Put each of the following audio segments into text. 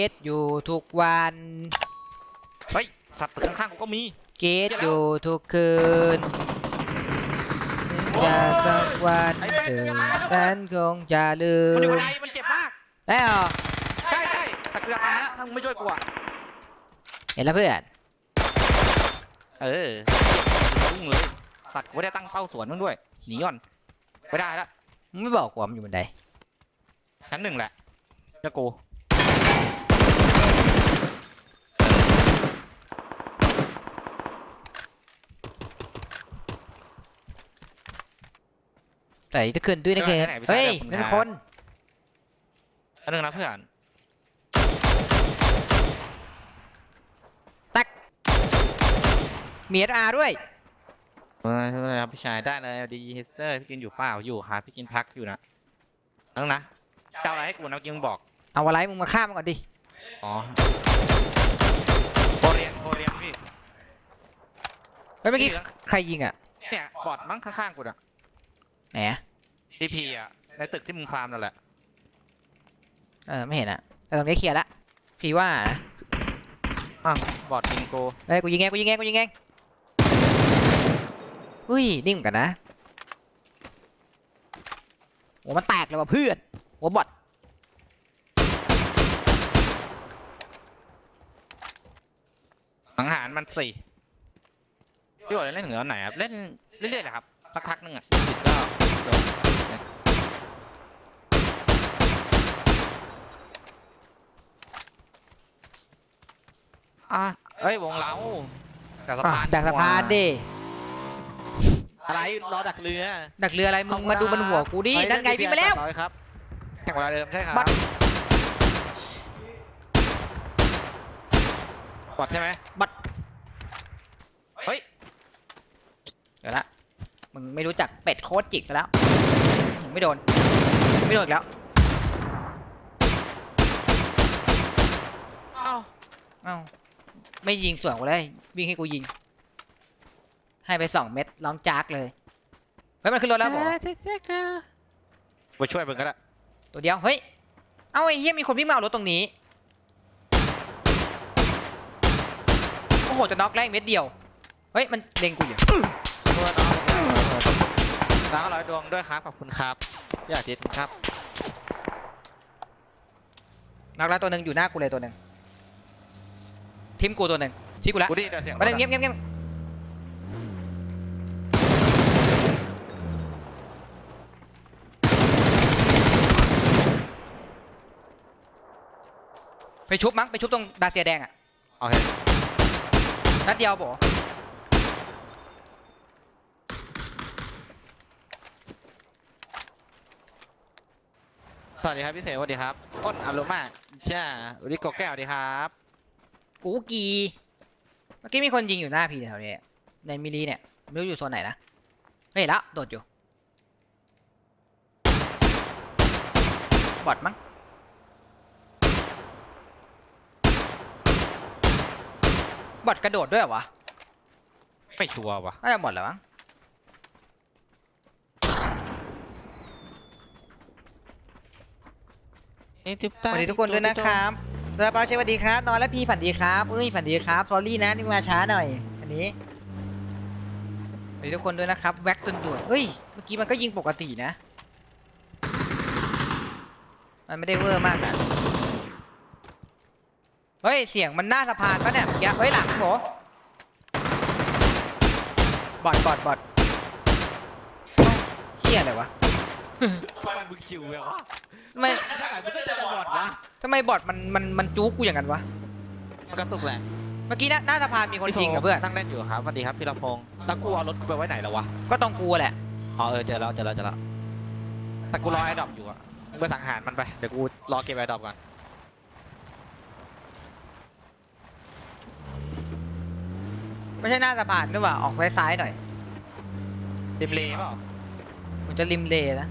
คิดอยู่ทุกวัน เฮ้ย สัตว์ตึกข้างๆกูก็มีคิดอยู่ทุกคืนจะสักวันไอ้แม่งเธอจะตายแล้วฉันคงจะลืมันอยู่มข้างในมันเจ็บมากแล้วเหรอใช่ใช่แต่เกือบตายแล้วถ้ามึงไม่ช่วยกูอะ เห็นแล้วเพื่อน เออพุ่งเลย สัตว์กูไม่ได้ตั้งเป้าสวนมึงด้วย หนีก่อน ไม่ได้ละมึงไม่บอกกูว่ามันอยู่บนไดชั้นหนึ่งแหละเจ้ากู แต่ทุกคืนด้วยนะเคเฮ้ยนั่นคนชั้นหนึ่งนะเพื่อนมีเออาด้วยเออใช่ครับพี่ชายได้เลยดีฮิสเตอร์พี่กินอยู่เปล่าอยู่ครับพี่กินพักอยู่นะนั่งนะเจ้าอะไรให้กูนะเมื่อกี้มึงบอก เอาอะไรมึงมาฆ่ามันก่อนดิอ๋อโคเรียนโคเรียนพี่เฮ้ยเมื่อกี้ใครยิงอะเนี่ยบอดมั้งข้างๆกูอะ ไหนอะพีพีอะในตึกที่มึงฟาร์มนั่นแหละเออไม่เห็นอะแต่ตรงนี้เคลียร์ละพี่ว่านะอ้าวบอดยิงโกเฮ้ยกูยิงเองกูยิงเองกูยิงเองอุ้ยนิ่งเหมือนกันนะโอ้มันแตกเลยว่ะเพื่อนหัวบอดสังหารมันสี่พี่บอกเล่นถึงตอนไหนครับเล่นเรื่อยๆนะครับสักพักหนึ่งอะติดก็ จบอะเอ้ยวงเราจากสะอะพานดักสะพานดิอะไรรอดักเรือดักเรืออะไรมึงมาดูบนหัวกูดินั่นไงพี่มาแล้วร้อยครับแข่งเวลาเดิมใช่ครับบัตรบอดใช่ไหมบัตรเฮ้ยเดี๋ยวละมึงไม่รู้จักเป็ดโคตรจิกซะแล้ว ไม่โดน ไม่โดนอีกแล้ว เอ้า เอ้า ไม่ยิงสวนกูเลย วิ่งให้กูยิง ให้ไปสองเม็ดร้องจากเลย เฮ้ยมันขึ้นรถแล้วบอกไปช่วยมึงก็ได้ตัวเดียว เฮ้ย เอ้าไอ้เหี้ยมีคนวิ่งมาเอารถตรงนี้ โอ้โห จะน็อกแรกเม็ดเดียว เฮ้ย มันเล็งกูอยู่ตัวน้อง น้องร้อยดวงด้วยครับ ขอบคุณครับพี่อาทิตย์ครับน็อกแล้วตัวหนึ่งอยู่หน้ากูเลยตัวหนึ่งทิมกูตัวหนึ่งชี้กูละกูได้ยินแต่เสียงมาเล่นเงียบเงียบเงียบไปชุบมั้งไปชุบตรงดาเซียแดงอะโอเคนัดเดียวโบ สวัสดีครับพี่เสกสวัสดีครับอ้นอารมาใช่สวัสดีโกแก้วสวัสดีครับกูกีเมื่อกี้มีคนยิงอยู่หน้าพีแถวนี้ในมิลีเนี่ยไม่รู้อยู่โซนไหนนะเฮ้ยแล้วโดดอยู่บอดมั้งบอดกระโดดด้วยเหรอวะไม่ชัวร์ว่ะน่าจะบอดแหละมั้ง สวัสดีทุกคนด้วยนะครับสวัสดีสวัสดีครับ นอนแล้วพี่ฝันดีครับเอ้ยฝันดีครับสอรี่นะนี่มาช้าหน่อย อันนี้สวัสดีทุกคนด้วยนะครับ แว็กตุนด่วนเอ้ย เมื่อกี้มันก็ยิงปกตินะ มันไม่ได้เวอร์มากนะเฮ้ย เสียงมันหน้าสะพานปะเนี่ยเมื่อกี้เฮ้ยหลังโหบอดบอดบอดเอ้าเฮียอะไรวะ ทำไมมึงคิวเลยวะ ทำไมถ้าไหนมึงก็จะบอดนะทำไมบอดมันมันมันจู๊กกูอย่างนั้นวะ มันกระตุกแหละเมื่อกี้หน้าหน้าสะพานมีคนยิงกับเพื่อน นั่งเล่นอยู่ครับสวัสดีครับพี่ลำพงศ์แล้วกูเอารถกูไปไว้ไหนแล้ววะ ก็ต้องกูแหละ อ๋อเออเจอแล้วเจอแล้วเจอแล้ว แต่กูรอไอ้ดรอปอยู่อะมึงไปสังหารมันไปเดี๋ยวกูรอเก็บไอ้ดรอปก่อน ไม่ใช่หน้าสะพานด้วยว่ะออกซ้ายๆหน่อย ริมเลเปล่า มันจะริมเลนะ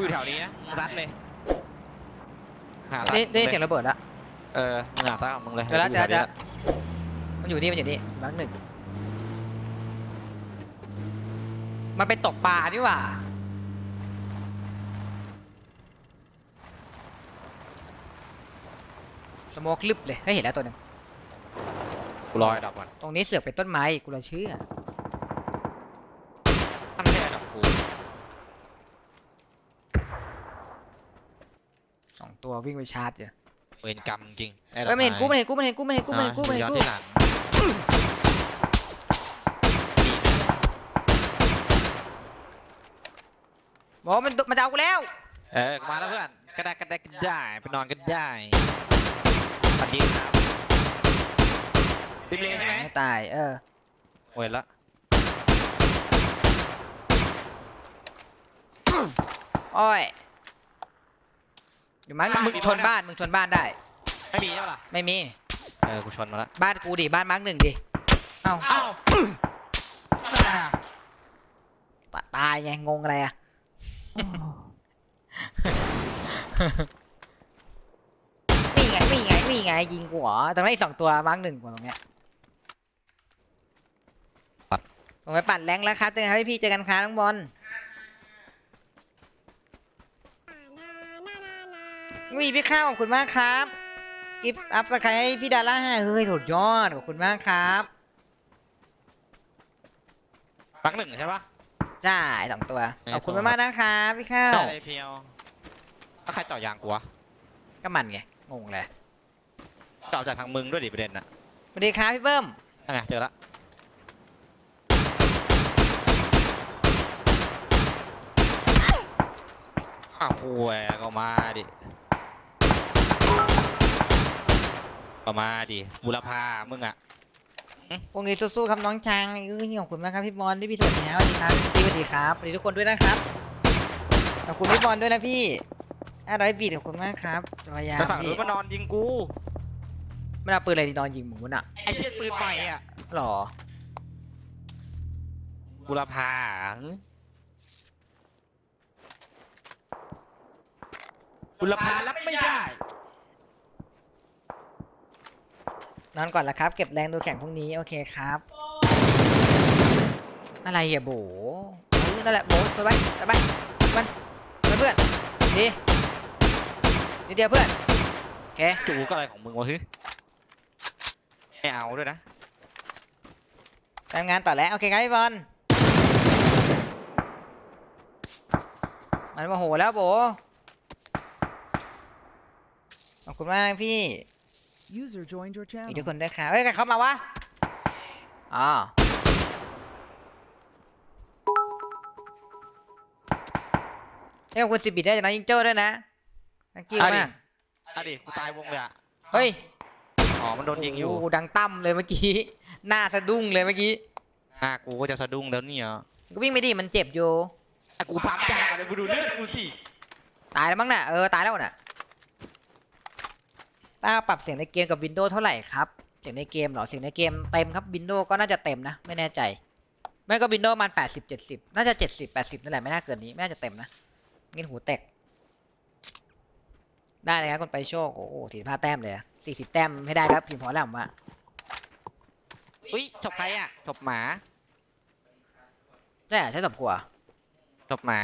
อยู่แถวนี้นะซัดเลยหาได้ซัได้ยินเสียงระเบิดละเออมึงหาซัดของมึงเลยเจอแล้วเจอแล้วเจอกูยู่แถวนี้แล้วมันอยู่นี่มันอยู่นี่มาร์กหนึ่งมันไปตกปลานี่หว่าสโมกลึบเลยเฮ้ยเห็นแล้วตัวหนึงกูรอไอ้ดอกก่อนตรงนี้เสือกเป็นต้นไม้อีกกูเลยเชื่อ ถ้าไม่ใช่ไอ้ดอกกู สอง ตัววิ่งไปชาร์จเจอเวรกรรมจริงไอ้ดอกเฮ้ยมันเห็นกูมันเห็นกูมันเห็นกูมันเห็นกูมันเห็นกูมันเห็นกูย้อที่หลังบอกว่ามันมันจะเอากูแล้ว เออมาแล้วเพื่อนก็ได้ก็ได้ก็ได้ไปนอนก็ได้สวัสดีครับดิมเลใช่ไหมไม่ตายเออโอ้ยละโอ้ย อยู่มั้งมึงชนบ้านมึงชนบ้านได้ ไม่มีใช่ปะล่ะไม่มี เออ กูชนมาแล้วบ้านกูดิบ้านมาร์กหนึ่งดิเอ้าเอ้าตาตายไงงงอะไรอะนี่ไงนี่ไงนี่ไงยิงกูเหรอตรงนั้นอีกสองตัวมาร์กหนึ่งกว่าตรงเนี้ยผมไปปั่นแรงแล้วครับเจอกันครับพี่ๆเจอกันครับน้องบอล วีพี่ข้าวขอบคุณมากครับกิฟต์อัพสกายให้พี่ดาร่าเฮ้ยสุดยอดขอบคุณมากครับปักหนึ่งใช่ปะใช่สองตัวเอ้ยขอบคุณส่งมากๆนะครับพี่ข้าว ได้เพียวแล้วใครเจาะยางกูวะก็มันไงงงเลยเจาะจากทางมึงด้วยดิประเด็นน่ะสวัสดีครับพี่เบิ้มนั่นไงเจอละอ้าวห่วยก็มาดิ ก็มาดิบุรพามึงอะพรุ่งนี้สู้ๆครับน้องช้างเอ้ยขอบคุณมากครับพี่บอลที่พี่สวัสดีนะสวัสดีครับพี่สวัสดีครับสวัสดีทุกคนด้วยนะครับขอบคุณพี่บอลด้วยนะพี่ห้าร้อยบีทขอบคุณมากครับจะพยายามไปฝั่งพี่นู้นมานอนยิงกูไม่เอาปืนอะไรดีนอนยิงหมูน่ะไอ้เหี้ยปืนใหม่อะหรอบุรพาบุรพารับไม่ได้ นอนก่อนละครับ เก็บแรงดูแข่งพรุ่งนี้ โอเคครับ อะไรอะโบเออนั่นแหละโบไปไปไปไปมันไปเพื่อนดีนิดเดียวเพื่อนโอเคจูก็อะไรของมึงวะฮึไม่เอาด้วยนะทำงานต่อแล้ว โอเคครับพี่บอลมันโมโหแล้วโบขอบคุณมากพี่ User joined your มี channel. ทุกคนด้วยค่ะเฮ้ยใครเข้ามาวะอ๋อเอ้ยขอบคุณสิบบิตได้จากน้องยิงโจ้ด้วยนะนักกิ้วอะดิมากอะดิกูตายวงเลยอะ เฮ้ยอ๋อ มันโดนยิงอยู่โโหดังตั้มเลยเมื่อกี้ หน้าสะดุ้งเลยเมื่อกี้อะกูก็จะสะดุ้งแล้วเนี่ยก็วิ่งไม่ดีมันเจ็บอยู่ อะกูปั๊มยาก่อนเลยกูดูเลือดกูสิ ตายแล้วมั้งน่ะเออตายแล้วน่ะ ตาปรับเสียงในเกมกับวินโดว์เท่าไหร่ครับ เสียงในเกมเหรอ เสียงในเกมเต็มครับวินโดว์ก็น่าจะเต็มนะ ไม่แน่ใจ ไม่ก็วินโดว์มันแปดสิบเจ็ดสิบน่าจะเจ็ดสิบแปดสิบนั่นแหละ ไม่น่าเกินนี้ ไม่น่าจะเต็มนะงินหูแตก ได้เลยครับคนไปโชค โอ้โหสี่ห้าแต้มเลยสี่สิบแต้มให้ได้ครับพิมพ์พอแล้วผมว่าอุ้ยจบใครอะจบหมาใช่ใช่สมกว่าจบหมา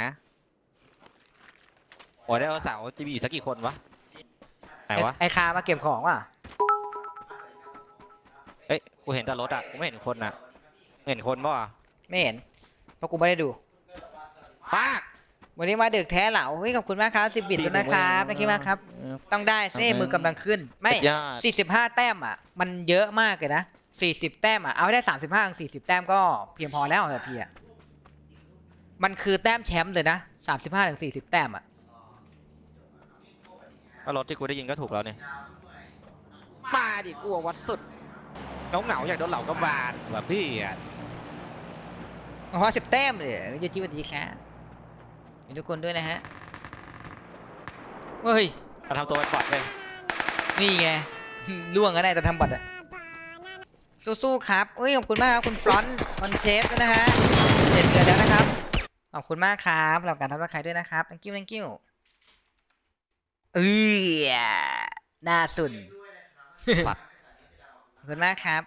โอ้ยได้เอาเสาวจะมีอยู่สักกี่คนวะ ไหนวะ ไอ้คามาเก็บของว่ะเอ้ย กูเห็นแต่รถอะ กูไม่เห็นคนอะไม่เห็นคนป่ะไม่เห็น เพราะกูไม่ได้ดูปากวันนี้มาดึกแท้เหล่าเฮ้ยขอบคุณมากครับสิบบิตดีด้วยนะครับผมเองนะคิดมากครับ ต้องได้เซ่มือกำลังขึ้น ไม่สุดยอดสี่สิบห้าแต้มอะ มันเยอะมากเลยนะสี่สิบแต้มอะ เอาให้ได้สามสิบห้าสี่สิบแต้มก็เพียงพอแล้วสำหรับพี่อะ มันคือแต้มแชมป์เลยนะสามสิบห้าถึงสี่สิบแต้มอะ ก็รถที่กูได้ยินก็ถูกแล้วเนี่ยมาดิกูอะวัดสุดเหงาเหงาๆอยากโดนเหล่ากระบาลแบบพี่อะอ๋อสิบแต้มเลยยูจีสวัสดีครับมีทุกคนด้วยนะฮะ เฮ้ย มาทำตัวเป็นบอทเลยนี่ไง ล่วงก็ได้แต่ทำบัตรอะสู้ๆครับเอ้ยขอบคุณมากครับคุณฟรอนต์คอนเชฟด้วยนะฮะเจ็ดเดือนแล้วนะครับ ขอบคุณมากครับสำหรับการทำรับใครด้วยนะครับ thank you thank you เออหน้าสุนบัตรขอบคุณมากครับ